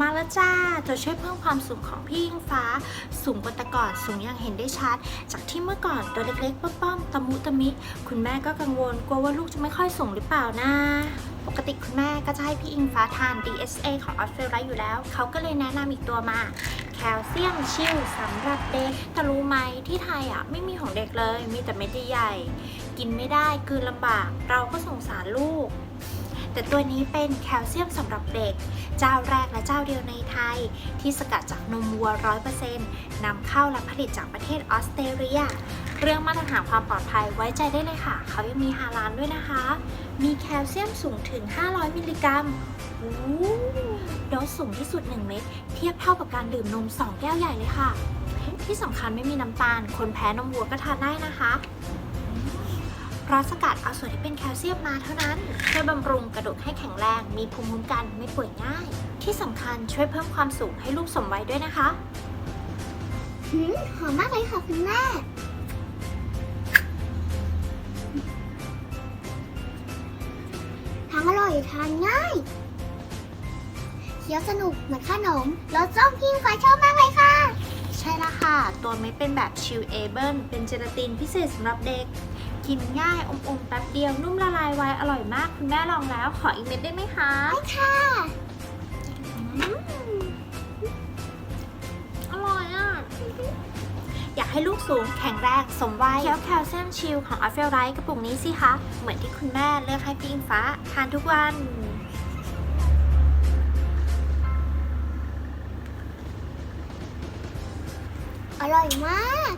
มาแล้วจ้าจะช่วยเพิ่มความสูงของพี่ยิงฟ้า สูงกว่าแต่ก่อนสูงอย่างเห็นได้ชัด จากที่เมื่อก่อนตัวเล็กๆป้อมๆตะมุตะมิ คุณแม่ก็กังวลกลัวว่าลูกจะไม่ค่อยสูงหรือเปล่านะปกติคุณแม่ก็จะให้พี่อิงฟ้าทาน DSA ของออสเตรเลียอยู่แล้ว เขาก็เลยแนะนำอีกตัวมา แคลเซียมชิลสำหรับเด็ก แต่รู้ไหมที่ไทยอะไม่มีของเด็กเลย มีแต่เม็ดใหญ่ๆกินไม่ได้กลืนลำบาก เราก็สงสารลูก แต่ตัวนี้เป็นแคลเซียมสำหรับเด็ก เจ้าแรกและเจ้าเดียวในไทย ที่สกัดจากนมวัว 100%นำเข้าและผลิตจากประเทศออสเตรเลีย เรื่องมาตรฐานความปลอดภัยไว้ใจได้เลยค่ะ เขายังมีฮาลานด้วยนะคะ มีแคลเซียมสูงถึง 500 มิลลิกรัมโอ้โดสสูงที่สุด 1 เม็ดเทียบเท่ากับการดื่มนม 2 แก้วใหญ่เลยค่ะ ที่สำคัญไม่มีน้ำตาล คนแพ้นมวัวก็ทานได้นะคะ ราะสกัดเอาส่วนที่เป็นแคลเซียมมาเท่านั้นช่วยบำรุงกระดูกให้แข็งแรง มีภูมิคุ้มกันไม่ป่วยง่าย ที่สำคัญช่วยเพิ่มความสูงให้ลูกสมวัยด้วยนะคะหืมหอมมากเลยค่ะคุณแม่ ทั้งอร่อยทานง่าย เคี้ยวสนุกเหมือนขนมรสส้มพิงฟ้าชอบมากเลยค่ะ ใช่ละค่ะ ตัวเม็ดเป็นแบบชิลเอเบิลเป็นเจลาตินพิเศษสำหรับเด็ก กินง่ายอมๆแป๊บเดียวนุ่มละลายไวอร่อยมาก คุณแม่ลองแล้ว ขออีกเม็ดได้ไหมคะค่ะอืมอร่อยอะ อยากให้ลูกสูงแข็งแรงสมวัยเคี้ยวแคลเซียมชิลของอัฟเฟลไรกระปุกนี้สิคะ เหมือนที่คุณแม่เลือกให้พี่อิงฟ้า ทานทุกวันอร่อยมาก